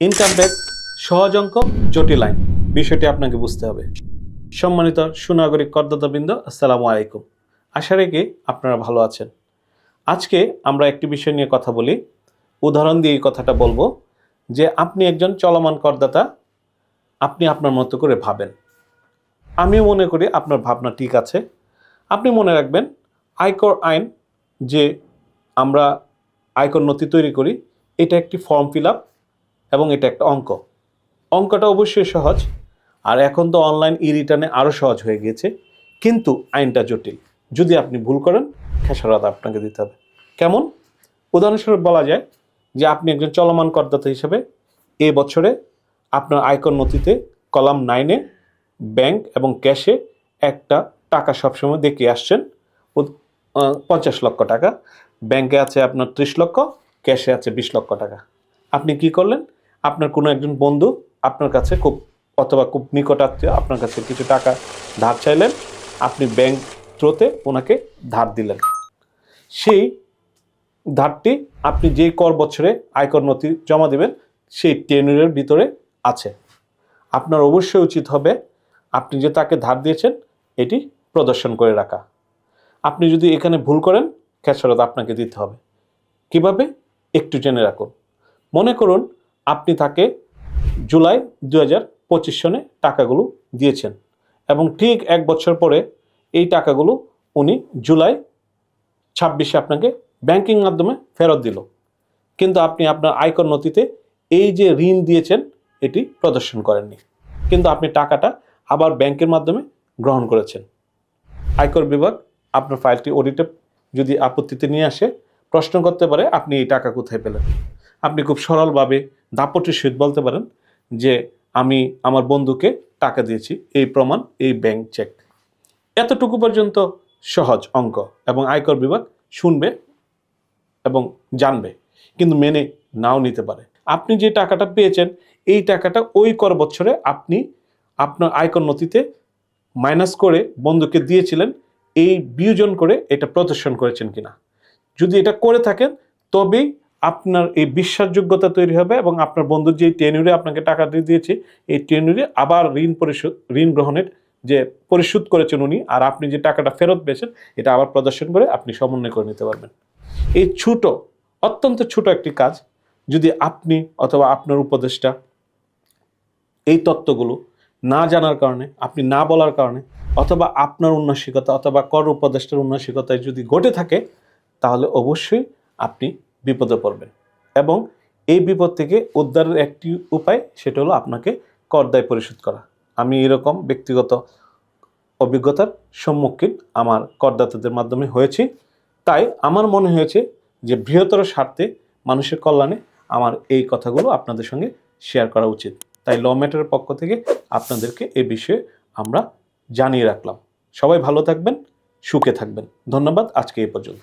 Income tax সহজ অঙ্ক, জটিল আইন, বিষয়টি আপনাকে বুঝতে হবে। সম্মানিত সুনাগরিক করদাতাবৃন্দ, আসসালামু আলাইকুম। আশা রেখে আপনারা ভালো আছেন। আজকে আমরা একটি বিষয় নিয়ে কথা বলি। উদাহরণ দিয়ে এই কথাটা বলব যে আপনি একজন চলমান করদাতা, আপনি আপনার মতো করে ভাবেন। আমি মনে করি আপনার ভাবনা ঠিক আছে। আপনি মনে রাখবেন, আয়কর আইন যে আমরা আয়কর নথি তৈরি করি, এটা একটি ফর্ম ফিল আপ। এবং এটা একটা অঙ্ক। অঙ্কটা অবশ্যই সহজ, আর এখন তো অনলাইন ই রিটার্নে আরও সহজ হয়ে গিয়েছে, কিন্তু আইনটা জটিল। যদি আপনি ভুল করেন, খেসারত আপনাকে দিতে হবে। কেমন? উদাহরণস্বরূপ বলা যায় যে আপনি একজন চলমান করদাতা হিসেবে এ বছরে আপনার আয়কর নথিতে কলাম নাইনে ব্যাংক এবং ক্যাশে একটা টাকা সবসময় দেখিয়ে আসছেন। পঞ্চাশ লক্ষ টাকা। ব্যাংকে আছে আপনার ত্রিশ লক্ষ ক্যাশে আছে বিশ লক্ষ টাকা। আপনি কি করলেন? আপনার কোনো একজন বন্ধু আপনার কাছে খুব অথবা খুব নিকটাত্মীয় আপনার কাছে কিছু টাকা ধার চাইলেন, আপনি ব্যাংক থ্রোতে ওনাকে ধার দিলেন। সেই ধারটি আপনি যেই কর বছরে আয়কর নথি জমা দেবেন, সেই টেনুরের ভিতরে আছে। আপনার অবশ্যই উচিত হবে আপনি যে তাকে ধার দিয়েছেন, এটি প্রদর্শন করে রাখা। আপনি যদি এখানে ভুল করেন, খেসারত আপনাকে দিতে হবে। কীভাবে? একটু জেনে রাখুন। মনে করুন আপনি তাকে জুলাই দু হাজার পঁচিশ সনে টাকাগুলো দিয়েছেন এবং ঠিক এক বছর পরে এই টাকাগুলো উনি জুলাই ছাব্বিশে আপনাকে ব্যাংকিং মাধ্যমে ফেরত দিল। কিন্তু আপনি আপনার আয়কর নথিতে এই যে ঋণ দিয়েছেন, এটি প্রদর্শন করেননি। কিন্তু আপনি টাকাটা আবার ব্যাংকের মাধ্যমে গ্রহণ করেছেন। আয়কর বিভাগ আপনার ফাইলটি অডিটে যদি আপত্তিতে নিয়ে আসে, প্রশ্ন করতে পারে আপনি এই টাকা কোথায় পেলেন। আপনি খুব সরলভাবে দাপটের সহিত বলতে পারেন যে আমি আমার বন্ধুকে টাকা দিয়েছি, এই প্রমাণ, এই ব্যাংক চেক এতটুকু পর্যন্ত সহজ অঙ্ক এবং আয়কর বিভাগ শুনবে এবং জানবে, কিন্তু মেনে নাও নিতে পারে। আপনি যে টাকাটা পেয়েছেন, এই টাকাটা ওই কর বছরে আপনি আপনার আয়কর নথিতে মাইনাস করে বন্ধুকে দিয়েছিলেন, এই বিয়োজন করে এটা প্রদর্শন করেছেন কিনা। যদি এটা করে থাকেন, তবেই আপনার এই বিশ্বাসযোগ্যতা তৈরি হবে এবং আপনার বন্ধুর যে টেনুরে আপনাকে টাকা দিয়ে দিয়েছে, এই টেনুরে আবার ঋণ পরিশোধ, ঋণ গ্রহণের যে পরিশোধ করেছেন উনি আর আপনি যে টাকাটা ফেরত পেয়েছেন, এটা আবার প্রদর্শন করে আপনি সমন্বয় করে নিতে পারবেন। এই ছোট, অত্যন্ত ছোট একটি কাজ, যদি আপনি অথবা আপনার উপদেষ্টা এই তত্ত্বগুলো না জানার কারণে, আপনি না বলার কারণে, অথবা আপনার উন্নসিকতা অথবা কর উপদেষ্টার উন্নসিকতায় যদি ঘটে থাকে, তাহলে অবশ্যই আপনি বিপদে পড়বেন এবং এই বিপদ থেকে উদ্ধারের একটি উপায় সেটা হলো আপনাকে করদায় পরিশোধ করা। আমি এরকম ব্যক্তিগত অভিজ্ঞতার সম্মুখীন আমার করদাতাদের মাধ্যমে হয়েছি। তাই আমার মনে হয়েছে যে বৃহত্তর স্বার্থে মানুষের কল্যাণে আমার এই কথাগুলো আপনাদের সঙ্গে শেয়ার করা উচিত। তাই ল ম্যাটারের পক্ষ থেকে আপনাদেরকে এ বিষয়ে আমরা জানিয়ে রাখলাম। সবাই ভালো থাকবেন, সুখে থাকবেন। ধন্যবাদ, আজকে এই পর্যন্ত